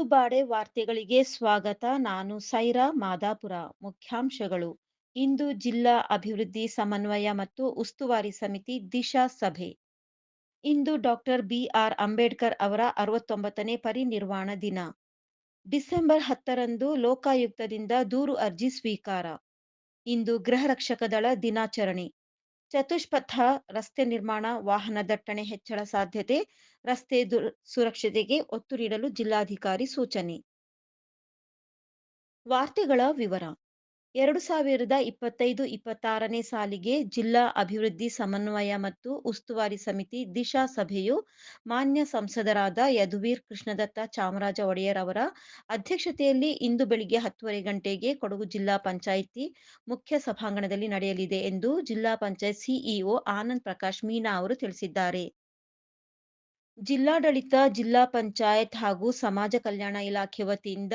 ನಡುಬಾಡೆ ವಾರ್ತೆಗಳಿಗೆ ಸ್ವಾಗತ. ನಾನು ಸೈರಾ ಮಾದಾಪುರ. ಮುಖ್ಯಾಂಶಗಳು. ಇಂದು ಜಿಲ್ಲಾ ಅಭಿವೃದ್ಧಿ ಸಮನ್ವಯ ಮತ್ತು ಉಸ್ತುವಾರಿ ಸಮಿತಿ ದಿಶಾ ಸಭೆ. ಇಂದು ಡಾಕ್ಟರ್ ಬಿಆರ್ ಅಂಬೇಡ್ಕರ್ ಅವರ ಅರವತ್ತೊಂಬತ್ತನೇ ಪರಿನಿರ್ವಾಣ ದಿನ. ಡಿಸೆಂಬರ್ ಹತ್ತರಂದು ಲೋಕಾಯುಕ್ತದಿಂದ ದೂರು ಅರ್ಜಿ ಸ್ವೀಕಾರ. ಇಂದು ಗೃಹ ರಕ್ಷಕ ದಳ ದಿನಾಚರಣೆ. ಚತುಷ್ಪಥ ರಸ್ತೆ ನಿರ್ಮಾಣ, ವಾಹನ ದಟ್ಟಣೆ ಹೆಚ್ಚಳ ಸಾಧ್ಯತೆ, ರಸ್ತೆ ಸುರಕ್ಷತೆಗೆ ಒತ್ತು ನೀಡಲು ಜಿಲ್ಲಾಧಿಕಾರಿ ಸೂಚನೆ. ವಾರ್ತೆಗಳ ವಿವರ. ಎರಡು ಸಾವಿರದ ಇಪ್ಪತ್ತೈದು ಇಪ್ಪತ್ತಾರನೇ ಸಾಲಿಗೆ ಜಿಲ್ಲಾ ಅಭಿವೃದ್ಧಿ ಸಮನ್ವಯ ಮತ್ತು ಉಸ್ತುವಾರಿ ಸಮಿತಿ ದಿಶಾ ಸಭೆಯು ಮಾನ್ಯ ಸಂಸದರಾದ ಯದುವೀರ್ ಕೃಷ್ಣದತ್ತ ಚಾಮರಾಜ ಒಡೆಯರ್ ಅವರ ಅಧ್ಯಕ್ಷತೆಯಲ್ಲಿ ಇಂದು ಬೆಳಿಗ್ಗೆ ಹತ್ತುವರೆ ಗಂಟೆಗೆ ಕೊಡಗು ಜಿಲ್ಲಾ ಪಂಚಾಯಿತಿ ಮುಖ್ಯ ಸಭಾಂಗಣದಲ್ಲಿ ನಡೆಯಲಿದೆ ಎಂದು ಜಿಲ್ಲಾ ಪಂಚಾಯತ್ ಸಿಇಒ ಆನಂದ್ ಪ್ರಕಾಶ್ ಮೀನಾ ಅವರು ತಿಳಿಸಿದ್ದಾರೆ. ಜಿಲ್ಲಾಡಳಿತ, ಜಿಲ್ಲಾ ಪಂಚಾಯತ್ ಹಾಗೂ ಸಮಾಜ ಕಲ್ಯಾಣ ಇಲಾಖೆ ವತಿಯಿಂದ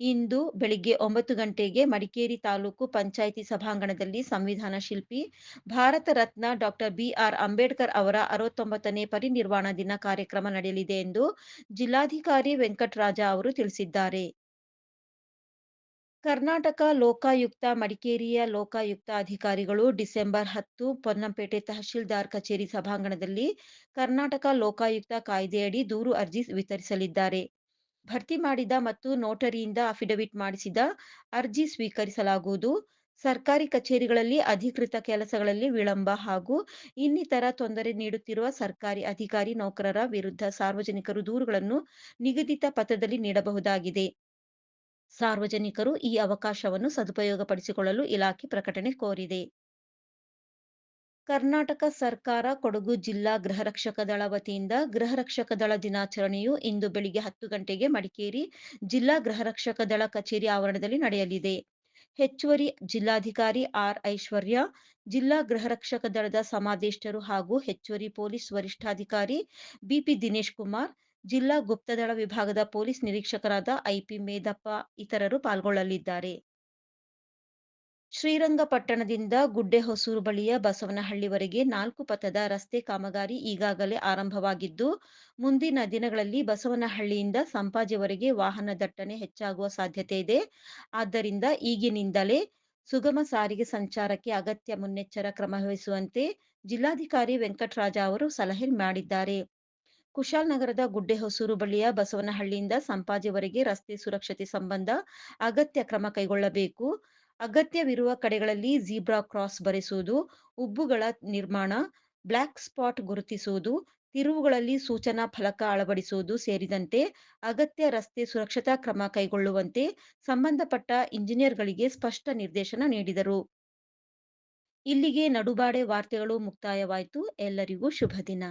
ಇಂದು ಬೆಳಿಗ್ಗೆ ಒಂಬತ್ತು ಗಂಟೆಗೆ ಮಡಿಕೇರಿ ತಾಲೂಕು ಪಂಚಾಯಿತಿ ಸಭಾಂಗಣದಲ್ಲಿ ಸಂವಿಧಾನ ಶಿಲ್ಪಿ, Bharat Ratna doctor B R Ambedkar ಅವರ ಅರವತ್ತೊಂಬತ್ತನೇ ಪರಿನಿರ್ವಾಣ ದಿನ ಕಾರ್ಯಕ್ರಮ ನಡೆಯಲಿದೆ ಎಂದು ಜಿಲ್ಲಾಧಿಕಾರಿ ವೆಂಕಟರಾಜ ಅವರು ತಿಳಿಸಿದ್ದಾರೆ. ಕರ್ನಾಟಕ ಲೋಕಾಯುಕ್ತ ಮಡಿಕೇರಿಯ ಲೋಕಾಯುಕ್ತ ಅಧಿಕಾರಿಗಳು ಡಿಸೆಂಬರ್ ಹತ್ತು ಪೊನ್ನಂಪೇಟೆ ತಹಶೀಲ್ದಾರ್ ಕಚೇರಿ ಸಭಾಂಗಣದಲ್ಲಿ ಕರ್ನಾಟಕ ಲೋಕಾಯುಕ್ತ ಕಾಯ್ದೆಯಡಿ ದೂರು ಅರ್ಜಿ ವಿತರಿಸಲಿದ್ದಾರೆ. ಭರ್ತಿ ಮಾಡಿದ ಮತ್ತು ನೋಟರಿಯಿಂದ ಅಫಿಡವಿಟ್ ಮಾಡಿಸಿದ ಅರ್ಜಿ ಸ್ವೀಕರಿಸಲಾಗುವುದು. ಸರ್ಕಾರಿ ಕಚೇರಿಗಳಲ್ಲಿ ಅಧಿಕೃತ ಕೆಲಸಗಳಲ್ಲಿ ವಿಳಂಬ ಹಾಗೂ ಇನ್ನಿತರ ತೊಂದರೆ ನೀಡುತ್ತಿರುವ ಸರ್ಕಾರಿ ಅಧಿಕಾರಿ ನೌಕರರ ವಿರುದ್ಧ ಸಾರ್ವಜನಿಕರು ದೂರುಗಳನ್ನು ನಿಗದಿತ ಪತ್ರದಲ್ಲಿ ನೀಡಬಹುದಾಗಿದೆ. ಸಾರ್ವಜನಿಕರು ಈ ಅವಕಾಶವನ್ನು ಸದುಪಯೋಗಪಡಿಸಿಕೊಳ್ಳಲು ಇಲಾಖೆ ಪ್ರಕಟಣೆ ಕೋರಿದೆ. ಕರ್ನಾಟಕ ಸರ್ಕಾರ ಕೊಡಗು ಜಿಲ್ಲಾ ಗೃಹ ರಕ್ಷಕ ದಳ ವತಿಯಿಂದ ಗೃಹ ರಕ್ಷಕ ದಳ ದಿನಾಚರಣೆಯು ಇಂದು ಬೆಳಿಗ್ಗೆ ಹತ್ತು ಗಂಟೆಗೆ ಮಡಿಕೇರಿ ಜಿಲ್ಲಾ ಗೃಹ ರಕ್ಷಕ ದಳ ಕಚೇರಿ ಆವರಣದಲ್ಲಿ ನಡೆಯಲಿದೆ. ಹೆಚ್ಚುವರಿ ಜಿಲ್ಲಾಧಿಕಾರಿ ಆರ್ ಐಶ್ವರ್ಯ, ಜಿಲ್ಲಾ ಗೃಹ ರಕ್ಷಕ ದಳದ ಸಮಾದೇಷ್ಟರು ಹಾಗೂ ಹೆಚ್ಚುವರಿ ಪೊಲೀಸ್ ವರಿಷ್ಠಾಧಿಕಾರಿ ಬಿಪಿ ದಿನೇಶ್ ಕುಮಾರ್ ಜಿಲ್ಲಾ ಗುಪ್ತದಳ ವಿಭಾಗದ ಪೊಲೀಸ್ ನಿರೀಕ್ಷಕರಾದ ಐಪಿ ಮೇದಪ್ಪ ಇತರರು ಪಾಲ್ಗೊಳ್ಳಲಿದ್ದಾರೆ. ಶ್ರೀರಂಗಪಟ್ಟಣದಿಂದ ಗುಡ್ಡೆಹೊಸೂರು ಬಳಿಯ ಬಸವನಹಳ್ಳಿವರೆಗೆ ನಾಲ್ಕು ಪಥದ ರಸ್ತೆ ಕಾಮಗಾರಿ ಈಗಾಗಲೇ ಆರಂಭವಾಗಿದ್ದು, ಮುಂದಿನ ದಿನಗಳಲ್ಲಿ ಬಸವನಹಳ್ಳಿಯಿಂದ ಸಂಪಾಜೆವರೆಗೆ ವಾಹನ ದಟ್ಟಣೆ ಹೆಚ್ಚಾಗುವ ಸಾಧ್ಯತೆ ಇದೆ. ಆದ್ದರಿಂದ ಈಗಿನಿಂದಲೇ ಸುಗಮ ಸಾರಿಗೆ ಸಂಚಾರಕ್ಕೆ ಅಗತ್ಯ ಮುನ್ನೆಚ್ಚರ ಕ್ರಮ ವಹಿಸುವಂತೆ ಜಿಲ್ಲಾಧಿಕಾರಿ ವೆಂಕಟರಾಜ ಅವರು ಸಲಹೆ ಮಾಡಿದ್ದಾರೆ. ಕುಶಾಲನಗರದ ಗುಡ್ಡೆಹೊಸೂರು ಬಳಿಯ ಬಸವನಹಳ್ಳಿಯಿಂದ ಸಂಪಾಜಿವರೆಗೆ ರಸ್ತೆ ಸುರಕ್ಷತೆ ಸಂಬಂಧ ಅಗತ್ಯ ಕ್ರಮ ಕೈಗೊಳ್ಳಬೇಕು. ಅಗತ್ಯವಿರುವ ಕಡೆಗಳಲ್ಲಿ ಜೀಬ್ರಾ ಕ್ರಾಸ್ ಬರೆಸುವುದು, ಉಬ್ಬುಗಳ ನಿರ್ಮಾಣ, ಬ್ಲಾಕ್ ಸ್ಪಾಟ್ ಗುರುತಿಸುವುದು, ತಿರುವುಗಳಲ್ಲಿ ಸೂಚನಾ ಫಲಕ ಅಳವಡಿಸುವುದು ಸೇರಿದಂತೆ ಅಗತ್ಯ ರಸ್ತೆ ಸುರಕ್ಷತಾ ಕ್ರಮ ಕೈಗೊಳ್ಳುವಂತೆ ಸಂಬಂಧಪಟ್ಟ ಇಂಜಿನಿಯರ್ಗಳಿಗೆ ಸ್ಪಷ್ಟ ನಿರ್ದೇಶನ ನೀಡಿದರು. ಇಲ್ಲಿಗೆ ನಡುಬಾಡೆ ವಾರ್ತೆಗಳು ಮುಕ್ತಾಯವಾಯಿತು. ಎಲ್ಲರಿಗೂ ಶುಭ ದಿನ